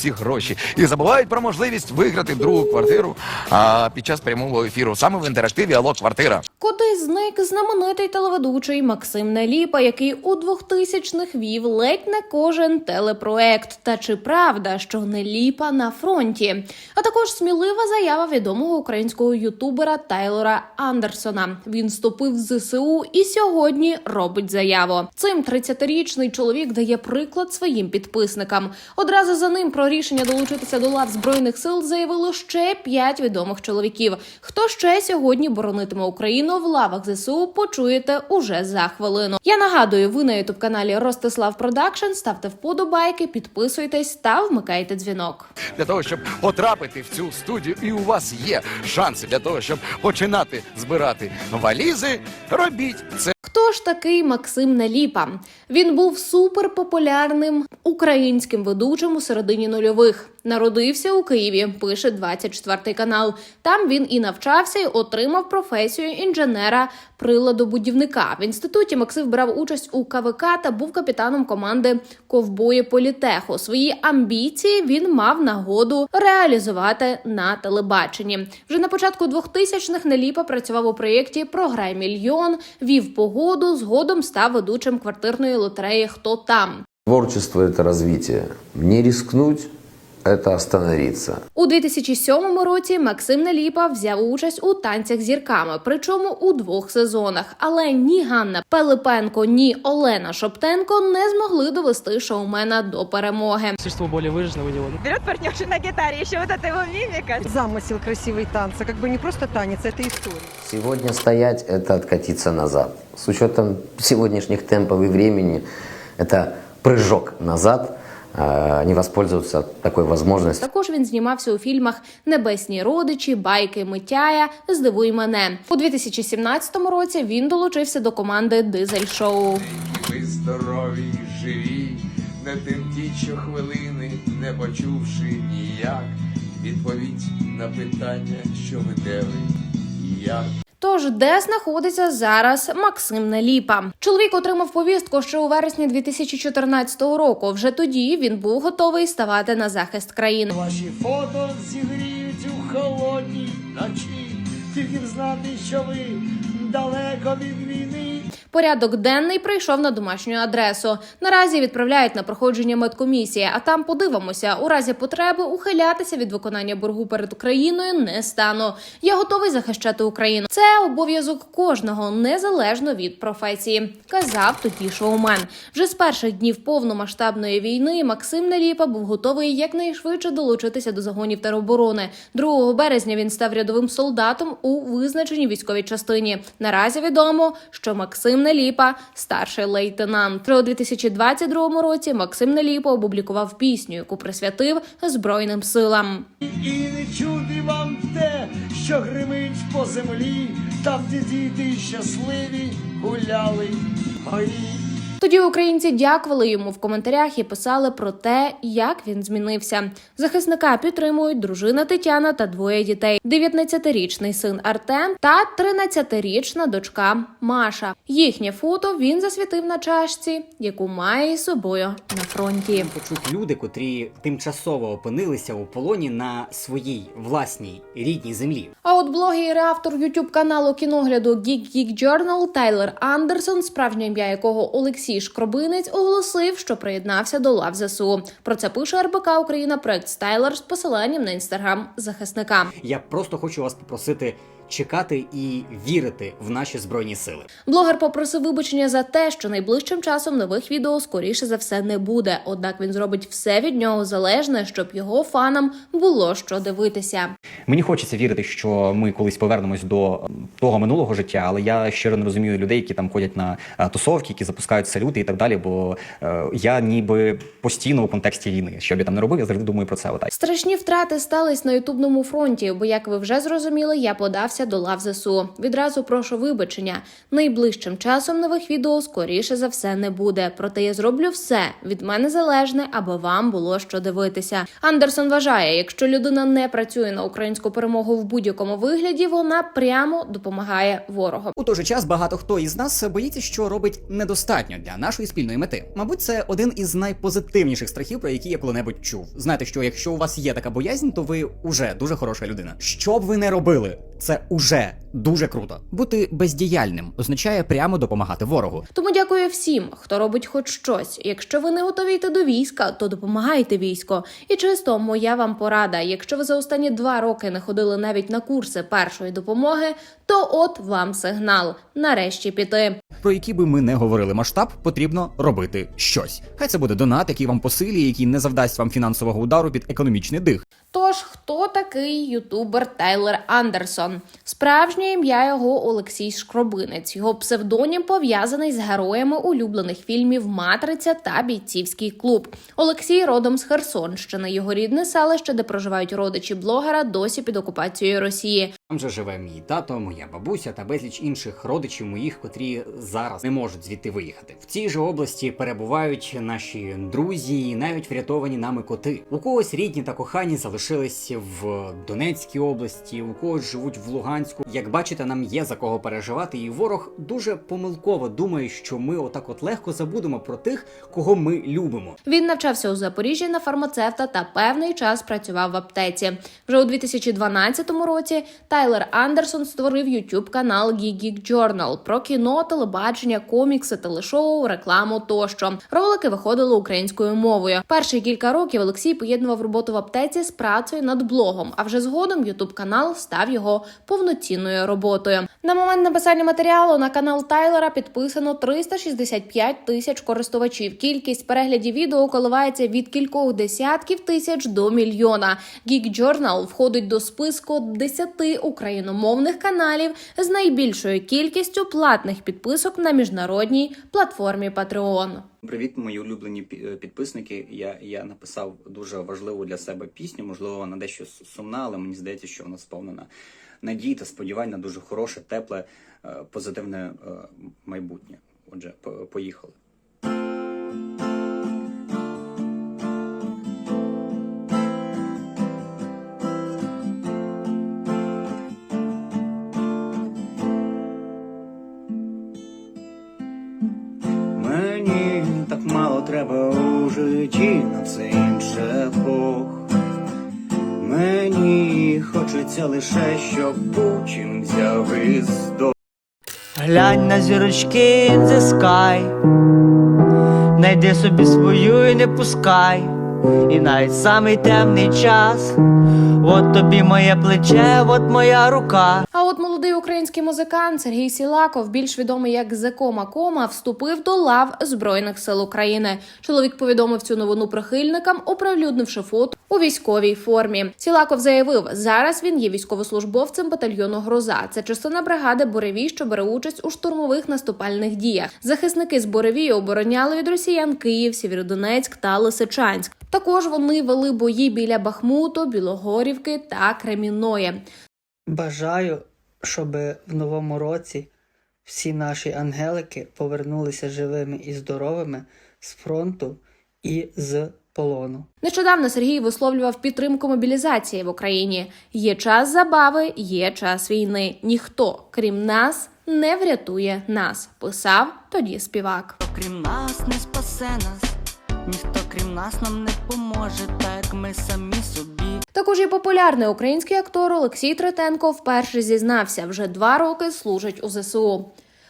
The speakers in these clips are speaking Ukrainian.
ці гроші і забувають про можливість виграти другу квартиру а, під час прямого ефіру саме в інтерактиві Алло квартира. Куди зник знаменитий телеведучий Максим Неліпа, який у 2000-х вів ледь не кожен телепроект. Та чи правда, що Неліпа на фронті? А також смілива заява відомого українського ютубера Тайлора Андерсона. Він вступив в ЗСУ і сьогодні робить заяву. Цим 30-річний чоловік дає приклад своїм підписникам. Одразу за ним про рішення долучитися до лав збройних сил заявило ще п'ять відомих чоловіків. Хто ще сьогодні боронитиме Україну в лавах ЗСУ? Почуєте уже за хвилину. Я нагадую, ви на ютуб каналі Ростислав Продакшн. Ставте вподобайки, підписуйтесь та вмикайте дзвінок. Для того, щоб потрапити в цю студію, і у вас є шанси для того, щоб починати збирати валізи, робіть це. Хто ж такий Максим Неліпа? Він був суперпопулярним українським ведучим у середині нульових. Народився у Києві, пише 24 канал. Там він і навчався, і отримав професію інженера приладобудівника. В інституті Максим брав участь у КВК та був капітаном команди Ковбої Політеху. Свої амбіції він мав нагоду реалізувати на телебаченні. Вже на початку 2000-х Неліпа працював у проєкті Програй мільйон, вів погоду. Згодом став ведучим квартирної лотереї Хто там. Творчество – это развитие. Не рискнуть – это остановиться. У 2007 році Максим Неліпа взяв участь у танцях з зірками, причому у двох сезонах. Але ні Ганна Пилипенко, ні Олена Шоптенко не змогли довести шоумена до перемоги. Существо более выраженного него. берет партнерши на гитаре, еще вот эта его мимика. замысел красивой танца. Как бы не просто танец, это история. Сегодня стоять – это откатиться назад. С учетом сегодняшних темпов и времени, это прыжок назад, э, не воспользоваться такой возможностью. Також він знімався у фільмах Небесні родичі, Байки Митяя, Здивуй мене. У 2017 році він долучився до команди Дизель Шоу. Ви здорові, живі, не тим ті щохвилини, не почувши ніяк відповідь на питання, що ви де ви і як. Тож, де знаходиться зараз Максим Неліпа? Чоловік отримав повістку ще у вересні 2014 року. Вже тоді він був готовий ставати на захист країни. Ваші фото зігріють у холодній ночі, тільки б знати, що ви далеко від війни. Порядок денний прийшов на домашню адресу. Наразі відправляють на проходження медкомісії, а там подивимося. У разі потреби ухилятися від виконання боргу перед Україною не стану. Я готовий захищати Україну. Це обов'язок кожного, незалежно від професії, казав тоді шоумен. Вже з перших днів повномасштабної війни Максим Неліпа був готовий якнайшвидше долучитися до загонів тероборони. 2 березня він став рядовим солдатом у визначеній військовій частині. Наразі відомо, що Максим Неліпа старший лейтенант. У 2022 році Максим Неліпа опублікував пісню, яку присвятив Збройним силам. І не чути вам те, що гримить по землі, та в діти щасливі гуляли. Ой, Тоді українці дякували йому в коментарях і писали про те, як він змінився. Захисника підтримують дружина Тетяна та двоє дітей: 19-річний син Артем та 13-річна дочка Маша. Їхнє фото він засвітив на чашці, яку має із собою на фронті. почуть люди, котрі тимчасово опинилися у полоні на своїй власній рідній землі. А от блогер і автор youtube каналу кіногляду Geek Geek Journal Тайлер Андерсон, справжнє ім'я якого Олексій Шкробинець, оголосив, що приєднався до лав ЗСУ. Про це пише РБК Україна проект Стайлер з посиланням на інстаграм захисника. Я просто хочу вас попросити чекати і вірити в наші збройні сили. Блогер попросив вибачення за те, що найближчим часом нових відео скоріше за все не буде. Однак він зробить все від нього залежне, щоб його фанам було що дивитися. Мені хочеться вірити, що ми колись повернемось до е, того минулого життя, але я щиро не розумію людей, які там ходять на е, тусовки, які запускають салюти і так далі. Бо е, я ніби постійно у контексті війни. Що б я там не робив, я завжди думаю про це. Отак. Страшні втрати стались на ютубному фронті, бо, як ви вже зрозуміли, я подався записався до лав ЗСУ. Відразу прошу вибачення. Найближчим часом нових відео скоріше за все не буде. Проте я зроблю все від мене залежне, аби вам було що дивитися. Андерсон вважає, якщо людина не працює на українську перемогу в будь-якому вигляді, вона прямо допомагає ворогу. У той же час багато хто із нас боїться, що робить недостатньо для нашої спільної мети. Мабуть, це один із найпозитивніших страхів, про які я коли-небудь чув. Знаєте, що якщо у вас є така боязнь, то ви уже дуже хороша людина. Що б ви не робили, це уже дуже круто. Бути бездіяльним означає прямо допомагати ворогу. Тому дякую всім, хто робить хоч щось. Якщо ви не готові йти до війська, то допомагайте військо. І чисто моя вам порада. Якщо ви за останні два роки не ходили навіть на курси першої допомоги, то от вам сигнал. Нарешті піти. Про які би ми не говорили масштаб, потрібно робити щось. Хай це буде донат, який вам посилює, який не завдасть вам фінансового удару під економічний дих. Тож, хто такий ютубер Тайлер Андерсон? Справжнє ім'я його Олексій Шкробинець. Його псевдонім пов'язаний з героями улюблених фільмів Матриця та Бійцівський клуб. Олексій родом з Херсонщини. Його рідне селище, де проживають родичі блогера, досі під окупацією Росії. Там же живе мій тато, моя бабуся та безліч інших родичів моїх, котрі зараз не можуть звідти виїхати. В цій же області перебувають наші друзі, і навіть врятовані нами коти. У когось рідні та кохані залишились в Донецькій області, у когось живуть в Луганську. Як бачите, нам є за кого переживати, і ворог дуже помилково думає, що ми отак от легко забудемо про тих, кого ми любимо. Він навчався у Запоріжжі на фармацевта та певний час працював в аптеці. Вже у 2012 році Тайлер Андерсон створив YouTube канал Geek Journal про кіно, телебачення, комікси, телешоу, рекламу тощо. Ролики виходили українською мовою. Перші кілька років Олексій поєднував роботу в аптеці з працею над блогом. А вже згодом YouTube канал став його повноцінною роботою. На момент написання матеріалу на канал Тайлера підписано 365 тисяч користувачів. Кількість переглядів відео коливається від кількох десятків тисяч до мільйона. Geek Journal входить до списку 10 україномовних каналів з найбільшою кількістю платних підписок на міжнародній платформі Patreon. Привіт, мої улюблені е, підписники. Я, я написав дуже важливу для себе пісню. Можливо, вона дещо сумна, але мені здається, що вона сповнена надій та сподівань на дуже хороше, тепле, е, позитивне е, майбутнє. Отже, поїхали. Хочеться лише, що Путін взяв із до. Глянь на зірочки in the sky Найди собі свою і не пускай І навіть самий темний час От тобі моє плече, от моя рука А от молодий український музикант Сергій Сілаков, більш відомий як Зекома Кома, вступив до лав Збройних сил України. Чоловік повідомив цю новину прихильникам, оприлюднивши фото у військовій формі. Сілаков заявив, зараз він є військовослужбовцем батальйону Гроза. Це частина бригади Боревій, що бере участь у штурмових наступальних діях. Захисники з Боревії обороняли від росіян Київ, Сєвєродонецьк та Лисичанськ. Також вони вели бої біля Бахмуту, Білогорівки та Креміної. Бажаю, щоб в новому році всі наші ангелики повернулися живими і здоровими з фронту і з полону. Нещодавно Сергій висловлював підтримку мобілізації в Україні. Є час забави, є час війни. Ніхто, крім нас, не врятує нас. Писав тоді співак. Крім нас не спасе нас, ніхто крім нас нам не поможе, так ми самі собі. Також і популярний український актор Олексій Третенко вперше зізнався, вже два роки служить у ЗСУ.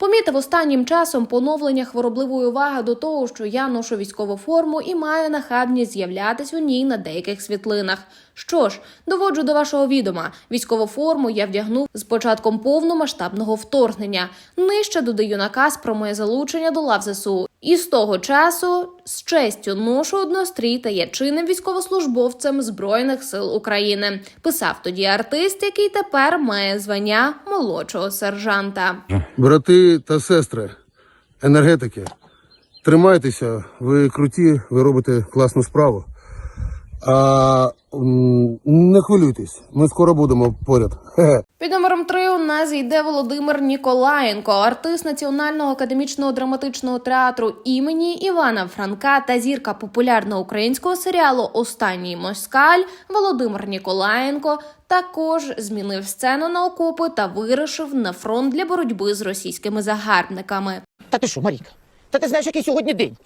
Помітив останнім часом поновлення хворобливої уваги до того, що я ношу військову форму і маю нахабність з'являтись у ній на деяких світлинах. Що ж, доводжу до вашого відома, військову форму я вдягнув з початком повномасштабного вторгнення. Нижче додаю наказ про моє залучення до лав ЗСУ. І з того часу з честю ношу однострій та є чинним військовослужбовцем Збройних сил України. Писав тоді артист, який тепер має звання молодшого сержанта. Брати та сестри, енергетики, тримайтеся, ви круті, ви робите класну справу. А не хвилюйтесь, ми скоро будемо поряд. Під номером три у нас йде Володимир Ніколаєнко, артист Національного академічного драматичного театру імені Івана Франка та зірка популярного українського серіалу Останній москаль Володимир Ніколаєнко також змінив сцену на окопи та вирушив на фронт для боротьби з російськими загарбниками. Та ти що, Марійка? Та ти знаєш, який сьогодні день?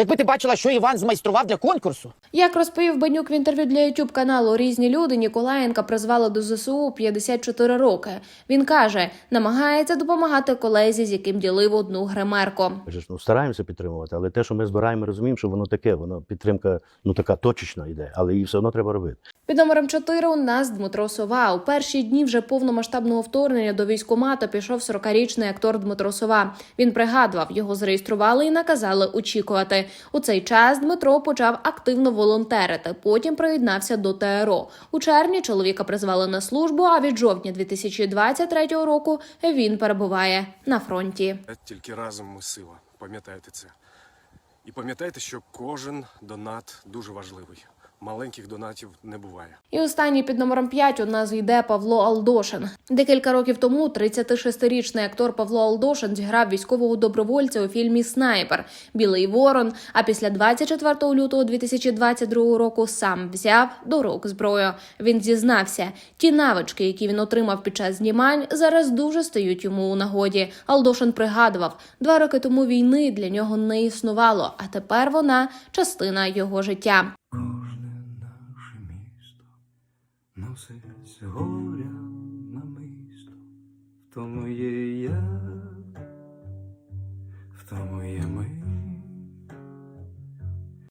Якби ти бачила, що Іван змайстрував для конкурсу. Як розповів Банюк в інтерв'ю для youtube каналу Різні люди, Ніколаєнка призвали до ЗСУ у 54 роки. Він каже, намагається допомагати колезі, з яким ділив одну гримерку. Ми ну, стараємося підтримувати, але те, що ми збираємо, розуміємо, що воно таке, воно підтримка ну така точечна йде, але її все одно треба робити. Під номером 4 у нас Дмитро Сова. У перші дні вже повномасштабного вторгнення до військкомата пішов 40-річний актор Дмитро Сова. Він пригадував, його зареєстрували і наказали очікувати. У цей час Дмитро почав активно волонтерити. Потім приєднався до ТРО. У червні чоловіка призвали на службу. А від жовтня 2023 року він перебуває на фронті. Тільки разом ми сила. Пам'ятайте це. І пам'ятайте, що кожен донат дуже важливий. Маленьких донатів не буває. І останній під номером 5 у нас йде Павло Алдошин. Декілька років тому 36-річний актор Павло Алдошин зіграв військового добровольця у фільмі Снайпер Білий Ворон. А після 24 лютого 2022 року сам взяв до рук зброю. Він зізнався, ті навички, які він отримав під час знімань, зараз дуже стають йому у нагоді. Алдошин пригадував, два роки тому війни для нього не існувало, а тепер вона частина його життя. З горя намисто, в тому є я, в тому є ми.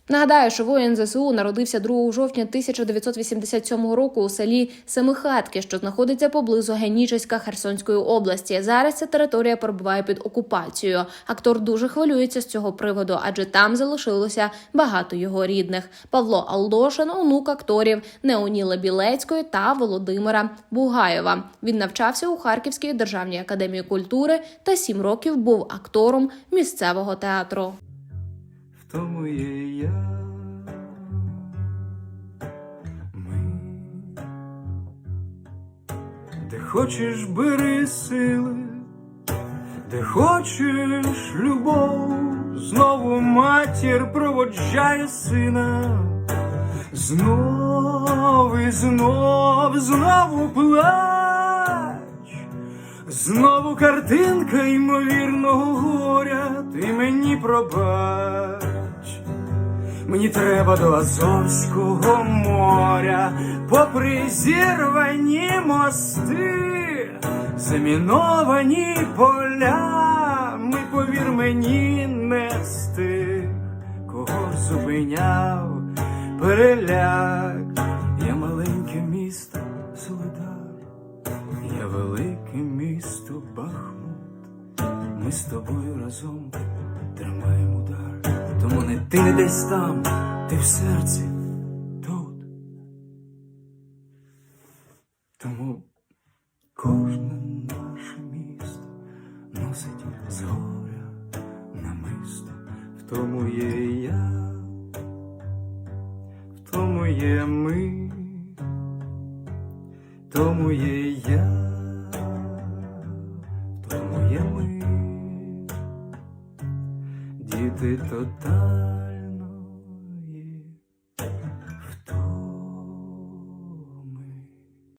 Нагадаю, що воїн ЗСУ народився 2 жовтня 1987 року у селі Семихатки, що знаходиться поблизу Генічеська Херсонської області. Зараз ця територія перебуває під окупацією. Актор дуже хвилюється з цього приводу, адже там залишилося багато його рідних. Павло Алдошин, онук акторів Неоніла Білецької та Володимира Бугаєва. Він навчався у Харківській державній академії культури та сім років був актором місцевого театру. Тому є я. Ми. Де хочеш бери сили, де хочеш любов, знову матір проводжає сина. Знов і знов, знову плач, знову картинка ймовірного горя, ти мені пробач. Мені треба до Азовського моря, попри зірвані мости, заміновані поля, ми повір мені нести, кого зупиняв переляк, я маленьке місто Солидар, я велике місто Бахмут, ми з тобою разом. Не ти не десь там, ти в серці тут. Тому кожне наше місто носить з намисто. В тому є я, в тому є ми, в тому є я, тому то тотальної